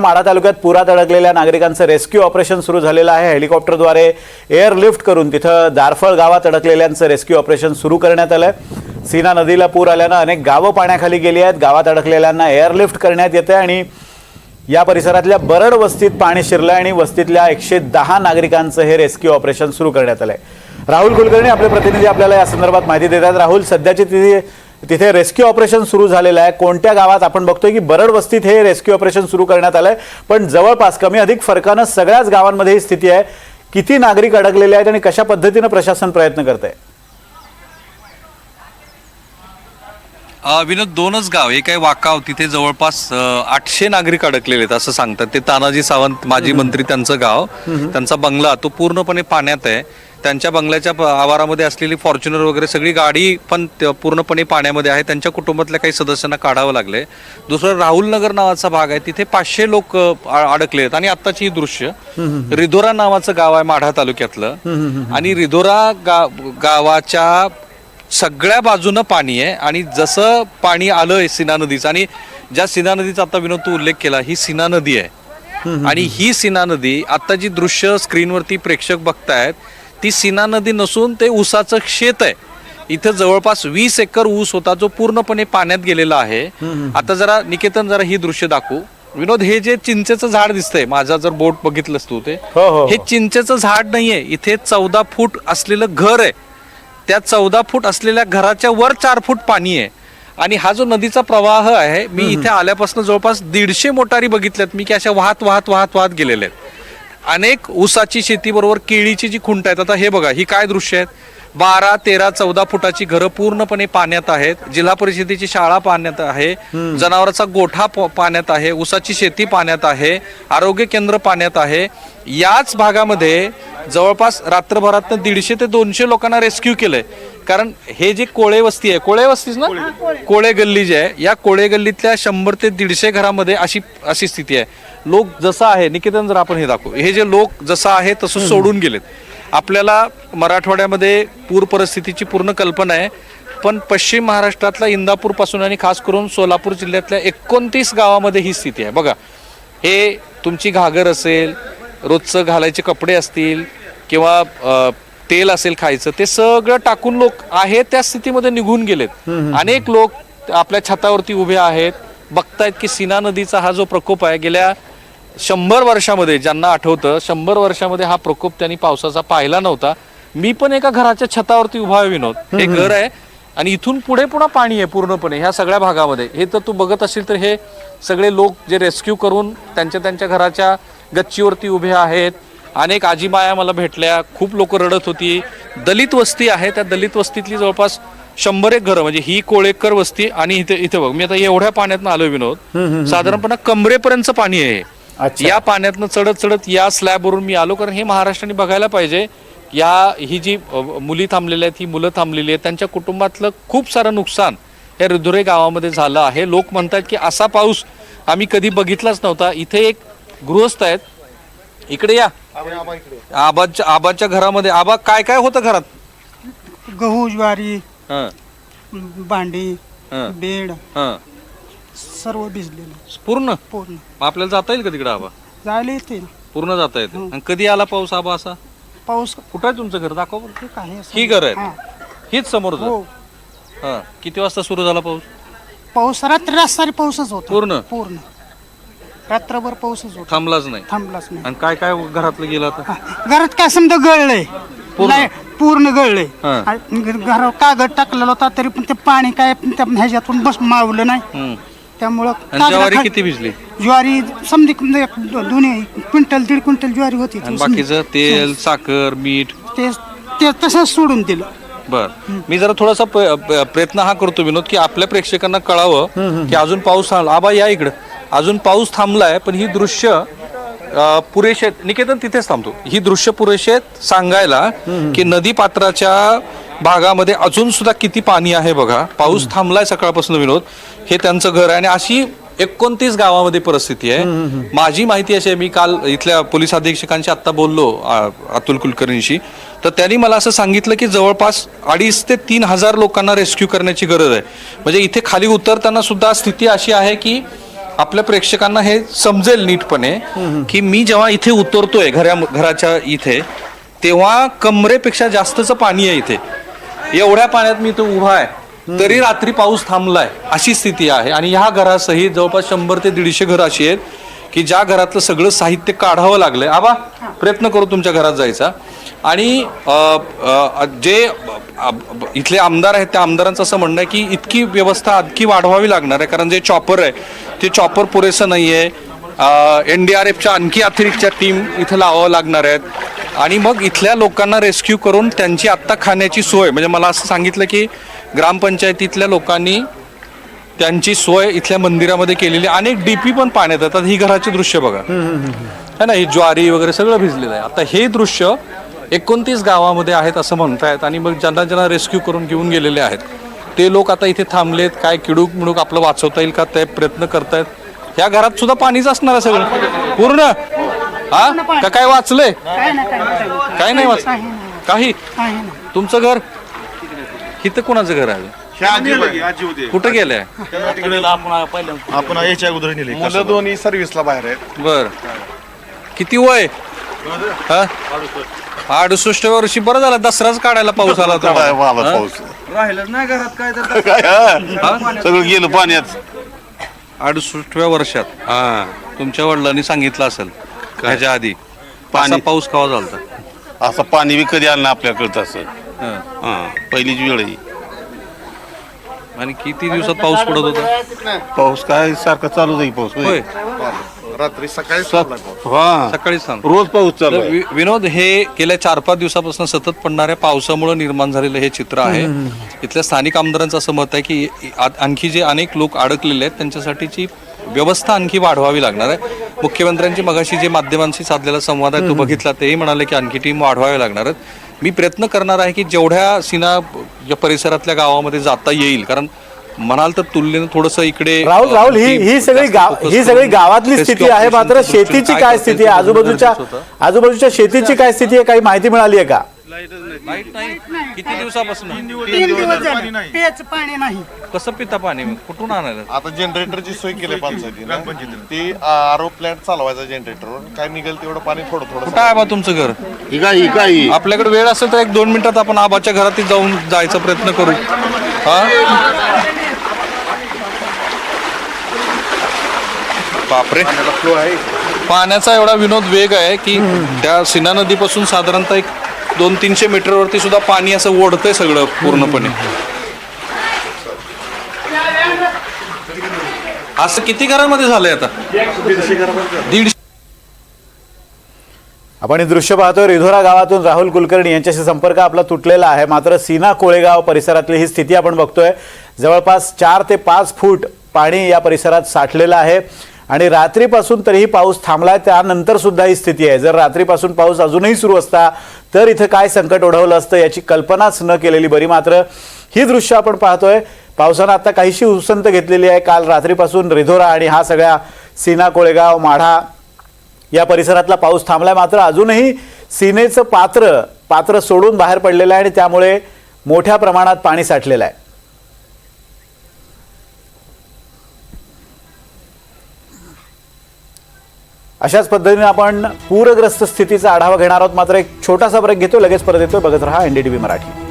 माढा तालुक्यात पुरात अडकलेल्या नागरिकांचं रेस्क्यू ऑपरेशन सुरू झालेलं आहे. हेलिकॉप्टरद्वारे एअरलिफ्ट करून तिथं दारफळ गावात अडकलेल्यांचं रेस्क्यू ऑपरेशन सुरू करण्यात आलंय. सीना नदीला पूर आल्यानं अनेक गावं पाण्याखाली गेली आहेत. गावात अडकलेल्यांना एअरलिफ्ट करण्यात येते आणि या परिसरातल्या बरड वस्तीत पाणी शिरलं आणि वस्तीतल्या एकशे दहा नागरिकांचं हे रेस्क्यू ऑपरेशन सुरू करण्यात आलंय. राहुल कुलकर्णी आपले प्रतिनिधी आपल्याला या संदर्भात माहिती देतात. राहुल सध्याची तिथे तिथे रेस्क्यू ऑपरेशन सुरू झालेलं आहे. कोणत्या गावात आपण बघतोय की बरड वस्तीत हे रेस्क्यू ऑपरेशन सुरू करण्यात आलंय. पण जवळपास कमी अधिक फरकानं सगळ्याच गावांमध्ये ही स्थिती आहे. किती नागरिक अडकलेले आहेत आणि कशा पद्धतीनं प्रशासन प्रयत्न करत आहे विनोद दोनच गाव एक आहे वाकाव तिथे जवळपास आठशे नागरिक अडकलेले आहेत असं सांगतात. ते तानाजी सावंत माजी मंत्री त्यांचं गाव. त्यांचा बंगला तो पूर्णपणे पाण्यात आहे. त्यांच्या बंगल्याच्या आवारामध्ये असलेली फॉर्च्युनर वगैरे सगळी गाडी पण पूर्णपणे पाण्यामध्ये आहे. त्यांच्या कुटुंबातल्या काही सदस्यांना काढावं लागले दुसरं राहुल नगर नावाचा भाग आहे. तिथे पाचशे लोक अडकले आहेत. आणि आत्ताची ही दृश्य रिधोरा नावाचं गाव आहे माढा तालुक्यातलं. आणि रिधोरा गा गावाच्या सगळ्या बाजूनं पाणी आहे. आणि जसं पाणी आलंय सीना नदीचं आणि ज्या सीना नदीचा आता विनोद तू उल्लेख केला ही सीना नदी आहे. आणि ही सीना नदी आता जी दृश्य स्क्रीनवरती प्रेक्षक बघतायत ती सीना नदी नसून ते ऊसाचं शेत आहे. इथं जवळपास वीस एकर ऊस होता जो पूर्णपणे पाण्यात गेलेला आहे. आता जरा निकेतन जरा ही दृश्य दाखवू. विनोद हे जे चिंचेचं झाड दिसतंय माझा जर बोट बघितलंस तू ते हो, हो, हो. हे. चिंचेचं झाड नाहीये. इथे चौदा फूट असलेलं घर आहे. त्या चौदा फूट असलेल्या घराच्या वर चार फूट पाणी आहे. आणि हा जो नदीचा प्रवाह आहे मी इथे आल्यापासून जवळपास दीडशे मोटारी बघितल्यात. मी की अशा वाहत वाहत वाहत वाहत गेलेले आहेत. अनेक ऊसाची शेती बरोबर केळीची जी खुंट आहेत आता हे बघा ही काय दृश्य आहेत? बारा तेरा चौदा फुटाची घरं पूर्णपणे पाण्यात आहेत. जिल्हा परिषदेची शाळा पाण्यात आहे. जनावरांचा गोठा पाण्यात आहे. ऊसाची शेती पाण्यात आहे. आरोग्य केंद्र पाण्यात आहे. याच भागामध्ये जवळपास रात्रभरात दीडशे ते दोनशे लोकांना रेस्क्यू केलंय. कारण हे जे कोळे वस्ती आहे कोळे वस्तीच ना? कोळे गल्ली. जी आहे या कोळे गल्लीतल्या शंभर ते दीडशे घरामध्ये अशी अशी स्थिती आहे. लोक जसं आहे निकेतन जर आपण हे दाखवू हे जे लोक जसं आहे तसं सोडून गेलेत. आपल्याला मराठवाड्यामध्ये पूर परिस्थितीची पूर्ण कल्पना आहे पण पश्चिम महाराष्ट्रातल्या इंदापूरपासून आणि खास करून सोलापूर जिल्ह्यातल्या एकोणतीस गावामध्ये ही स्थिती आहे. बघा हे तुमची घागर असेल रोजचं घालायचे कपडे असतील किंवा तेल असेल खायचं ते सगळं टाकून लोक आहेत त्या स्थितीमध्ये निघून गेलेत. अनेक लोक आपल्या छतावरती उभे आहेत. बघतायत की सीना नदीचा हा जो प्रकोप आहे गेल्या शंभर वर्षामध्ये ज्यांना आठवतं शंभर वर्षामध्ये हा प्रकोप त्यांनी पावसाचा पाहिला नव्हता. मी पण एका घराच्या छतावरती उभा आहे विनोद. हे घर आहे आणि इथून पुढे पुन्हा पाणी आहे पूर्णपणे ह्या सगळ्या भागामध्ये. हे तर तू बघत असशील तर हे सगळे लोक जे रेस्क्यू करून त्यांच्या त्यांच्या घराच्या गच्चीवरती उभे आहेत. अनेक आजीमाया मला भेटल्या. खूप लोक रडत होती. दलित वस्ती आहे. त्या दलित वस्तीतली जवळपास शंभर एक घरं म्हणजे ही कोळेकर वस्ती आणि इथे इथे बघ. मी आता एवढ्या पाण्यातनं आलोय विनोद. साधारणपणे कमरेपर्यंतचं पाणी आहे. या पाण्यातनं चढत चढत या स्लॅबवरून मी आलो कारण हे महाराष्ट्राने बघायला पाहिजे. या ही जी मुली थांबलेल्या आहेत ही मुलं थांबलेली आहेत त्यांच्या कुटुंबातलं खूप सारं नुकसान या रिधुरे गावामध्ये झालं आहे. लोक म्हणतात की असा पाऊस आम्ही कधी बघितलाच नव्हता. इथे एक गृहस्थ आहेत इकडे या. आबाच्या आबाच्या घरामध्ये. आबा काय काय होतं घरात? गहू ज्वारी हं, भांडी हं, बेड हं. सर्व भिजलेलं. पूर्ण? पूर्ण. मग आपल्याला जाता येईल का तिकडे आबा? जायला येते. पूर्ण जाता येते. आणि कधी आला पाऊस आबा असा? पाऊस कुठं आहे तुमचं घर? दाखव बरं. ठीक आहे ही घर आहेत हा. हीच समोर हो. हा. किती वाजता सुरू झाला पाऊस? पाऊस रात्री रास्तारी पाऊसच होता. पूर्ण? पूर्ण. रात्रभर पाऊसच होता. थांबलाच नाही. थांबलाच नाही. आणि काय काय घरातलं गेलं आता. घरात काय समजा गळलंय? पूर्ण? लाय- पूर्ण गळलंय. हा. आणि घरावर कागद टाकलेला होता तरी पण ते पाणी काय त्या ह्याच्यातून बस मावलं नाही. हम्म. त्यामुळं आणि ज्वारी किती भिजली? ज्वारी समधी दोन्ही क्विंटल दीड क्विंटल ज्वारी होती आणि. बाकीचं तेल साखर मीठ? ते ते तसंच सोडून दिलं. बर. मी जरा थोडासा प- प- प्रयत्न हा करतो विनोद की आपल्या प्रेक्षकांना कळावं की अजून पाऊस थांबला आबा या इकडं. अजून पाऊस थांबलाय पण ही दृश्य आहेत. निकेतन तिथेच थांबतो. ही दृश्य आहेत सांगायला की नदी पात्राच्या भागामध्ये अजून सुद्धा किती पाणी आहे बघा. पाऊस थांबलाय सकाळपासून विनोद. हे त्यांचं घर आहे आणि अशी एकोणतीस गावामध्ये परिस्थिती आहे. माझी माहिती अशी आहे मी काल इथल्या पोलीस अधीक्षकांशी आता बोललो अतुल कुलकर्णीशी. तर त्यांनी मला असं सांगितलं की जवळपास अडीच ते तीन हजार लोकांना रेस्क्यू करण्याची गरज आहे. म्हणजे इथे खाली उतरताना सुद्धा स्थिती अशी आहे की आपल्या प्रेक्षकांना हे समजेल नीटपणे की मी जेव्हा इथे उतरतोय घरा घराच्या इथे तेव्हा कमरेपेक्षा जास्तच पाणी आहे इथे. एवढ्या पाण्यात मी इथे उभा आहे. तरी रात्री पाऊस थांबलाय अशी स्थिती आहे. आणि ह्या घरासहित जवळपास शंभर ते दीडशे घर अशी आहेत. की ज्या घरातलं सगळं साहित्य काढावं लागलंय. आबा प्रयत्न करू तुमच्या घरात जायचा. आणि अ, अ, जे अ, ब- इथले आमदार आहेत त्या आमदारांचं असं म्हणणं आहे की इतकी व्यवस्था आणखी वाढवावी लागणार आहे कारण जे चॉपर आहे ते चॉपर पुरेसं नाही आहे. एन डी आर एफच्या आणखी अतिरिक्तच्या टीम इथं लावावं लागणार आहेत. आणि मग इथल्या लोकांना रेस्क्यू करून त्यांची आत्ता खाण्याची सोय म्हणजे मला असं सांगितलं की ग्रामपंचायतीतल्या लोकांनी त्यांची सोय इथल्या मंदिरामध्ये केलेली आहे. अनेक डीपी पण पाण्यात येतात. ही घराची दृश्य बघा. है ना? ही ज्वारी वगैरे सगळं भिजलेलं आहे. आता हे दृश्य एकोणतीस गावामध्ये आहेत असं म्हणतायत आणि मग ज्यांना ज्यांना रेस्क्यू करून घेऊन गेलेले आहेत ते लोक आता इथे थांबलेत. काय किडूक मिडूक आपलं वाचवता येईल का? ते प्रयत्न करतायत. ह्या घरात सुद्धा पाणीच असणार आहे सगळं. पूर्ण? हा? का काय वाचलंय? काय नाही वाच काही तुमचं घर? इथं कोणाचं घर आहे? कुठं गेलंय आपण याच्या अगोदर नेले मुलं दोन्ही सर्व्हिसला बाहेर आहेत. बर. किती वय? हा? अडुसष्ट. वर्षी बरं झालं. दसराच काढायला पाऊस आला तो काय वाला पाऊस? काय हा? सगळं गेलं पाण्यात. अडुसष्टव्या वर्षात. हा. तुमच्या वडिलांनी सांगितलं असेल. ह्याच्या आधी. पाणी- पाणी पाऊस कवा झालता? असं पाणी बी कधी आलं नाही आपल्याकडं असं हा. हा पहिलीच वेळ आहे. आणि किती दिवसात पाऊस पडत होता? पाऊस काय सारखा चालू आहे पाऊस होय. रात्री सकाळी हा. सकाळीच सांग. रोज पाऊस चालू तर आहे. वि- विनोद हे गेल्या चार पाच दिवसापासून सतत पडणाऱ्या पावसामुळे निर्माण झालेलं हे चित्र आहे. इथल्या स्थानिक आमदारांचं असं मत आहे की आ- आणखी जे अनेक लोक अडकलेले आहेत त्यांच्यासाठीची व्यवस्था आणखी वाढवावी लागणार आहे. मुख्यमंत्र्यांची मगाशी जे माध्यमांशी साधलेला संवाद आहे तो बघितला तेही म्हणाले की आणखी टीम वाढवावी लागणार आहेत मी प्रयत्न करणार आहे की जेवढ्या सीना या परिसरातल्या गावामध्ये जाता येईल कारण म्हणाल तर तुलनेनं थोडंसं इकडे राहुल राहुल ही ही सगळी गाव ही सगळी गावातली स्थिती आहे मात्र शेतीची काय स्थिती आहे? आजूबाजूच्या. आजूबाजूच्या शेतीची काय स्थिती आहे? काही माहिती मिळाली आहे का? लाइट नाही. किती दिवसापासून तीन दिवस झाले. प्यायचं पाणी नाही. कसं पिता पाणी? मग कुठून आणायला? आता जनरेटरची सोय केली पंचायतीनं ती आरो प्लांट चालवायचा जनरेटरवर. काय निघेल तेवढं पाणी थोडं थोडं कुठं आहे बा तुमचं घर? काय काय? आपल्याकडे वेळ असेल तर एक दोन मिनिटात आपण आबाच्या घरात जाऊन जायचा प्रयत्न करू. हा? बापरे. पाण्याचा एवढा विनोद वेग आहे की त्या सिना नदीपासून साधारणतः एक दोन तीनशे मीटरवरती सुद्धा पाणी असं ओढतंय सगळं पूर्णपणे. असं किती घरांमध्ये झालंय आता? दीडशे आपण हे दृश्य पाहतोय रिधोरा गावातून राहुल कुलकर्णी यांच्याशी संपर्क आपला तुटलेला आहे. मात्र सीना कोळेगाव परिसरातली ही स्थिती आपण बघतोय. जवळपास चार ते पाच फूट पाणी या परिसरात साठलेलं आहे. आणि रात्रीपासून तरीही पाऊस थांबलाय त्यानंतर सुद्धा ही स्थिती आहे. जर रात्रीपासून पाऊस अजूनही सुरू असता तर इथं काय संकट ओढवलं असतं याची कल्पनाच न केलेली बरी मात्र ही दृश्य आपण पाहतोय. पावसानं आता काहीशी उसंत घेतलेली आहे. काल रात्रीपासून रिधोरा आणि हा सगळ्या सीना कोळेगाव माढा या परिसरातला पाऊस थांबलाय. मात्र अजूनही सीनेचं पात्र पात्र सोडून बाहेर पडलेलं आहे आणि त्यामुळे मोठ्या प्रमाणात पाणी साठलेलं आहे. अशाच पद्धतीने आपण पूरग्रस्त स्थितीचा आढावा घेणार आहोत. मात्र एक छोटासा ब्रेक घेतो लगेच परत येतो बघत रहा एनडीटीव्ही मराठी.